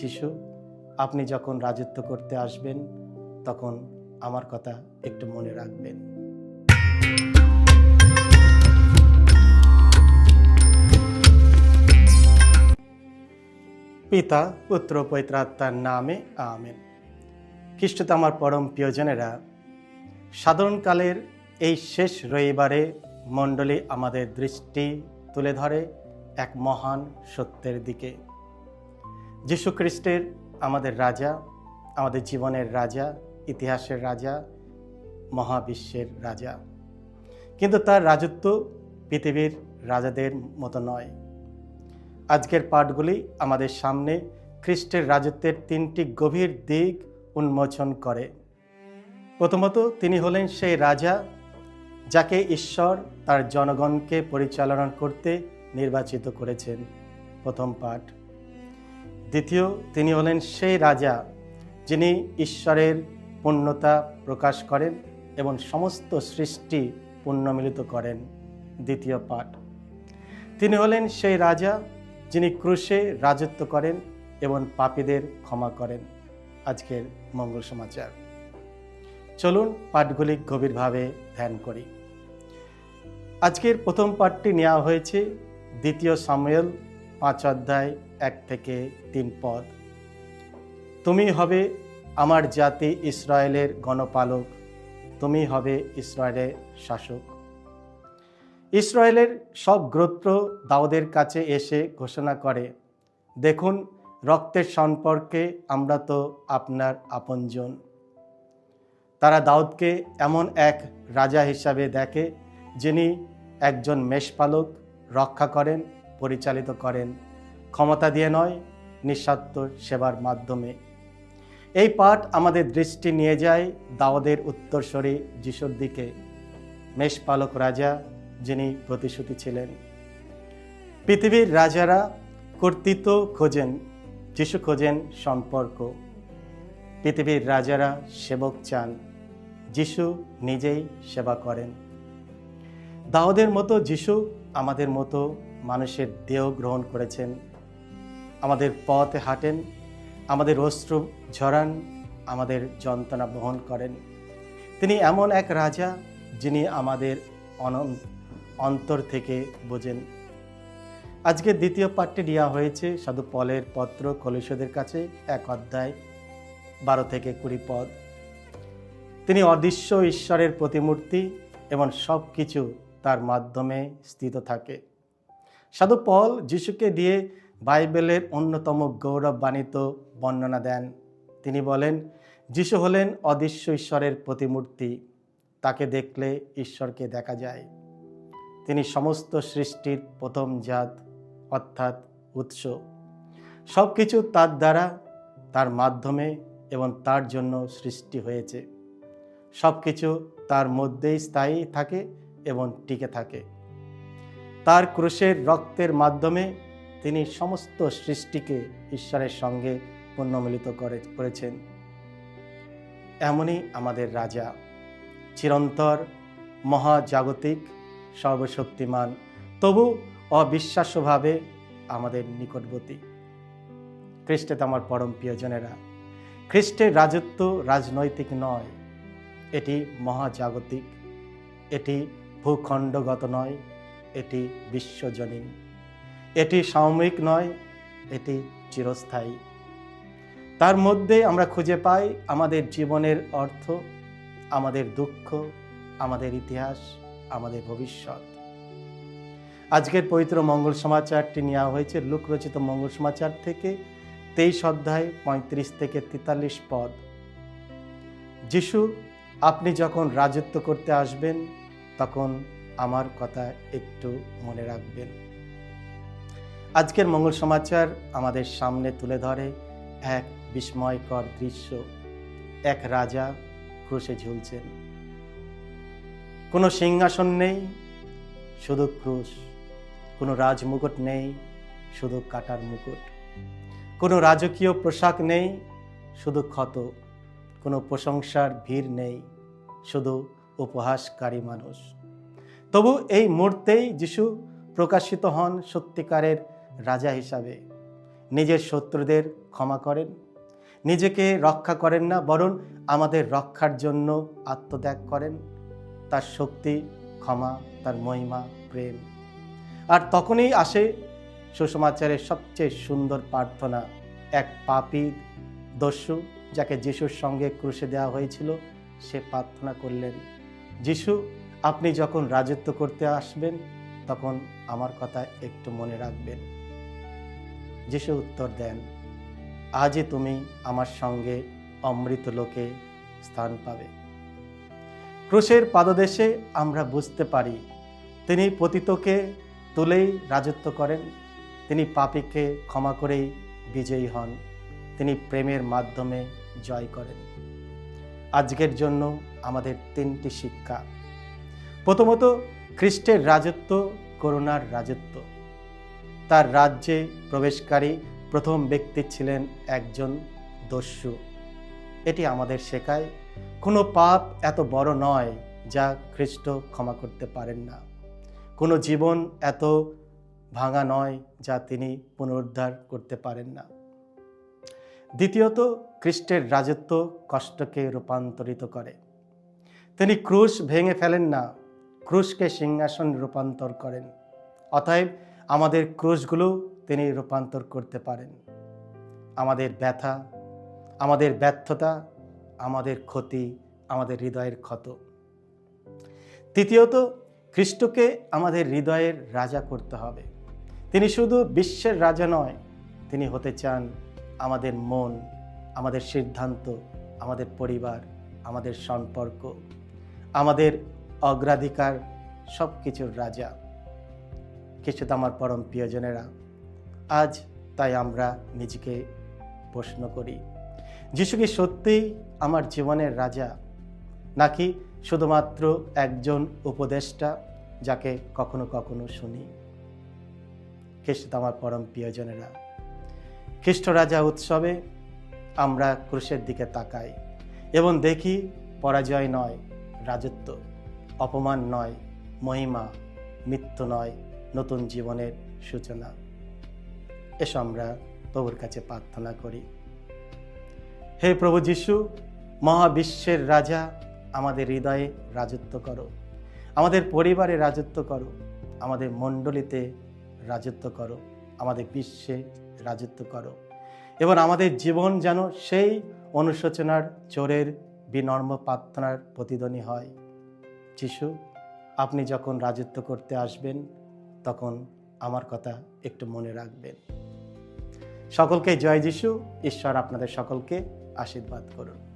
যিশু আপনি যখন রাজত্ব করতে আসবেন, তখন আমার কথা একটু মনে রাখবেন। পিতা, পুত্র পৈত্রাত্মার নামে আমেন। খ্রিস্টতে আমার পরম প্রিয়জনেরা, সাধারণকালের এই শেষ রবিবারে মণ্ডলী আমাদের দৃষ্টি তুলে ধরে এক মহান সত্যের দিকে। যীশু খ্রিস্টের আমাদের রাজা, আমাদের জীবনের রাজা, ইতিহাসের রাজা, মহাবিশ্বের রাজা। কিন্তু তার রাজত্ব পৃথিবীর রাজাদের মতো নয়। আজকের পাঠগুলি আমাদের সামনে খ্রিস্টের রাজত্বের তিনটি গভীর দিক উন্মোচন করে। প্রথমত, তিনি হলেন সেই রাজা যাকে ঈশ্বর তার জনগণকে পরিচালনা করতে নির্বাচিত করেছেন। প্রথম পাঠ। দ্বিতীয়, তিনি হলেন সেই রাজা যিনি ঈশ্বরের পূর্ণতা প্রকাশ করেন এবং সমস্ত সৃষ্টি পুণ্যমিলিত করেন। দ্বিতীয় পাঠ। তিনি হলেন সেই রাজা যিনি ক্রুশে রাজত্ব করেন এবং পাপীদের ক্ষমা করেন। আজকের মঙ্গল সমাচার। চলুন পাঠগুলি গভীরভাবে ধ্যান করি। আজকের প্রথম পাঠটি নেওয়া হয়েছে দ্বিতীয় সামুয়েল পাঁচ অধ্যায়, এক থেকে তিন পদ। তুমি হবে আমার জাতি ইসরায়েলের গণপালক, তুমি হবে ইসরায়েলের শাসক। ইসরায়েলের সব গোত্র দাউদের কাছে এসে ঘোষণা করে, দেখুন, রক্তের সম্পর্কে আমরা তো আপনার আপনজন। তারা দাউদকে এমন এক রাজা হিসাবে দেখে, যিনি একজন মেষপালক, রক্ষা করেন পরিচালিত করেন। ক্ষমতা দিয়ে নয়, নিঃস্বার্থ সেবার মাধ্যমে। এই পাঠ আমাদের দৃষ্টি নিয়ে যায় দাউদের উত্তরস্বরী যিশুর দিকে। মেষপালক রাজা যিনি প্রতিশ্রুতি ছিলেন। পৃথিবীর রাজারা কর্তৃত্ব খোঁজেন, যিশু খোঁজেন সম্পর্ক। পৃথিবীর রাজারা সেবক চান, যিশু নিজেই সেবা করেন। দাউদের মতো যিশু আমাদের মতো মানুষের দেহ গ্রহণ করেছেন। আমাদের পথে হাঁটেন, আমাদের অস্ত্র ঝরান, আমাদের যন্ত্রণা বহন করেন। তিনি এমন এক রাজা যিনি আমাদের অন্তর থেকে বোঝেন। আজকে দ্বিতীয় পাঠটি নেওয়া হয়েছে সাধু পলের পত্র কলুষদের কাছে, এক অধ্যায়, বারো থেকে কুড়ি পদ। তিনি অদৃশ্য ঈশ্বরের প্রতিমূর্তি এবং সব কিছু তার মাধ্যমে স্থিত থাকে। সাধু পল যিশুকে দিয়ে বাইবেলের অন্যতম গৌরববাণিত বর্ণনা দেন। তিনি বলেন, যিশু হলেন অদৃশ্য ঈশ্বরের প্রতিমূর্তি, তাকে দেখলে ঈশ্বরকে দেখা যায়। তিনি সমস্ত সৃষ্টির প্রথম জাত, অর্থাৎ উৎস। সব কিছু তার দ্বারা, তার মাধ্যমে এবং তার জন্য সৃষ্টি হয়েছে। সব কিছু তার মধ্যেই স্থায়ী থাকে এবং টিকে থাকে। তার ক্রুশের রক্তের মাধ্যমে তিনি সমস্ত সৃষ্টিকে ঈশ্বরের সঙ্গে পুণ্যমিলিত করে, করেছেন। এমনই আমাদের রাজা, চিরন্তর, মহাজাগতিক, সর্বশক্তিমান, তবু অবিশ্বাস্যভাবে আমাদের নিকটবর্তী। খ্রিস্টেতে আমার পরম প্রিয়জনেরা, খ্রিস্টের রাজত্ব রাজনৈতিক নয়, এটি মহাজাগতিক, এটি ভূখণ্ডগত নয়। এটি বিশ্বজনীন। এটি সাময়িক নয়, এটি চিরস্থায়ী। তার মধ্যে আমরা খুঁজে পাই আমাদের জীবনের অর্থ, আমাদের দুঃখ, আমাদের ইতিহাস, আমাদের ভবিষ্যৎ। আজকের পবিত্র মঙ্গল সমাচারটি নেওয়া হয়েছে লোকরচিত মঙ্গল সমাচার থেকে তেইশ অধ্যায় পঁয়ত্রিশ থেকে তেতাল্লিশ পদ। যিশু, আপনি যখন রাজত্ব করতে আসবেন, তখন আমার কথা একটু মনে রাখবেন। আজকের মঙ্গল সমাচার আমাদের সামনে তুলে ধরে এক বিস্ময়কর দৃশ্য। এক রাজা ক্রুশে ঝুলছেন। কোনো সিংহাসন নেই, শুধু ক্রুশ। কোনো রাজমুকুট নেই, শুধু কাটার মুকুট। কোনো রাজকীয় পোশাক নেই, শুধু ক্ষত। কোনো প্রশংসার ভিড় নেই, শুধু উপহাসকারী মানুষ। তবু এই মুহূর্তেই যিশু প্রকাশিত হন সত্যিকারের রাজা হিসাবে। নিজের শত্রুদের ক্ষমা করেন। নিজেকে রক্ষা করেন না, বরং আমাদের রক্ষার জন্য আত্মত্যাগ করেন। তার শক্তি, ক্ষমা, তার মহিমা, প্রেম। আর তখনই আসে সুসমাচারের সবচেয়ে সুন্দর প্রার্থনা, এক পাপী দস্যু যাকে যিশুর সঙ্গে ক্রুশে দেওয়া হয়েছিল, সে প্রার্থনা করলেন, যিশু আপনি যখন রাজত্ব করতে আসবেন, তখন আমার কথা একটু মনে রাখবেন। যিশু উত্তর দেন, আজই তুমি আমার সঙ্গে অমৃত লোকে স্থান পাবে। ক্রুশের পাদদেশে আমরা বুঝতে পারি, তিনি পতিতকে তুলেই রাজত্ব করেন। তিনি পাপীকে ক্ষমা করেই বিজয়ী হন। তিনি প্রেমের মাধ্যমে জয় করেন। আজকের জন্য আমাদের তিনটি শিক্ষা। প্রথমত, খ্রিস্টের রাজত্ব, করুণার রাজত্ব। তার রাজ্যে প্রবেশকারী প্রথম ব্যক্তি ছিলেন একজন দস্যু। এটি আমাদের শেখায়, কোনো পাপ এত বড় নয় যা খ্রিস্ট ক্ষমা করতে পারেন না। কোনো জীবন এত ভাঙা নয় যা তিনি পুনরুদ্ধার করতে পারেন না। দ্বিতীয়ত, খ্রিস্টের রাজত্ব কষ্টকে রূপান্তরিত করে। তিনি ক্রুশ ভেঙে ফেলেন না ক্রুশকে সিংহাসন রূপান্তর করেন। অতএব আমাদের ক্রুশগুলো তিনি রূপান্তর করতে পারেন। আমাদের ব্যথা, আমাদের ব্যর্থতা, আমাদের ক্ষতি, আমাদের হৃদয়ের ক্ষত। তৃতীয়ত, খ্রিস্টকে আমাদের হৃদয়ের রাজা করতে হবে। তিনি শুধু বিশ্বের রাজা নয়, তিনি হতে চান আমাদের মন, আমাদের সিদ্ধান্ত, আমাদের পরিবার, আমাদের সম্পর্ক, আমাদের অগ্রাধিকার সব কিছুর রাজা। কিছুটা আমার পরম প্রিয়জনেরা, আজ তাই আমরা নিজেকে প্রশ্ন করি, যিশু কি সত্যিই আমার জীবনের রাজা? নাকি শুধুমাত্র একজন উপদেষ্টা যাকে কখনো কখনো শুনি? খ্রিস্ট আমার পরম প্রিয়জনেরা, খ্রিস্ট রাজা উৎসবে আমরা ক্রুশের দিকে তাকাই এবং দেখি পরাজয় নয়, রাজত্ব। অপমান নয়, মহিমা, মৃত্যু নয়, নতুন জীবনের সূচনা। এসো আমরা প্রভুর কাছে প্রার্থনা করি। হে প্রভু যিশু, মহাবিশ্বের রাজা, আমাদের হৃদয়ে রাজত্ব করো। আমাদের পরিবারে রাজত্ব করো। আমাদের মণ্ডলীতে রাজত্ব করো। আমাদের বিশ্বে রাজত্ব করো। এবং আমাদের জীবন যেন সেই অনুশোচনার চোরের বিনর্ম প্রার্থনার প্রতিধ্বনি হয়। যিশু আপনি যখন রাজত্ব করতে আসবেন, তখন আমার কথা একটু মনে রাখবেন। সকলকে জয় যিশু, ঈশ্বর আপনাদের সকলকে আশীর্বাদ করুন।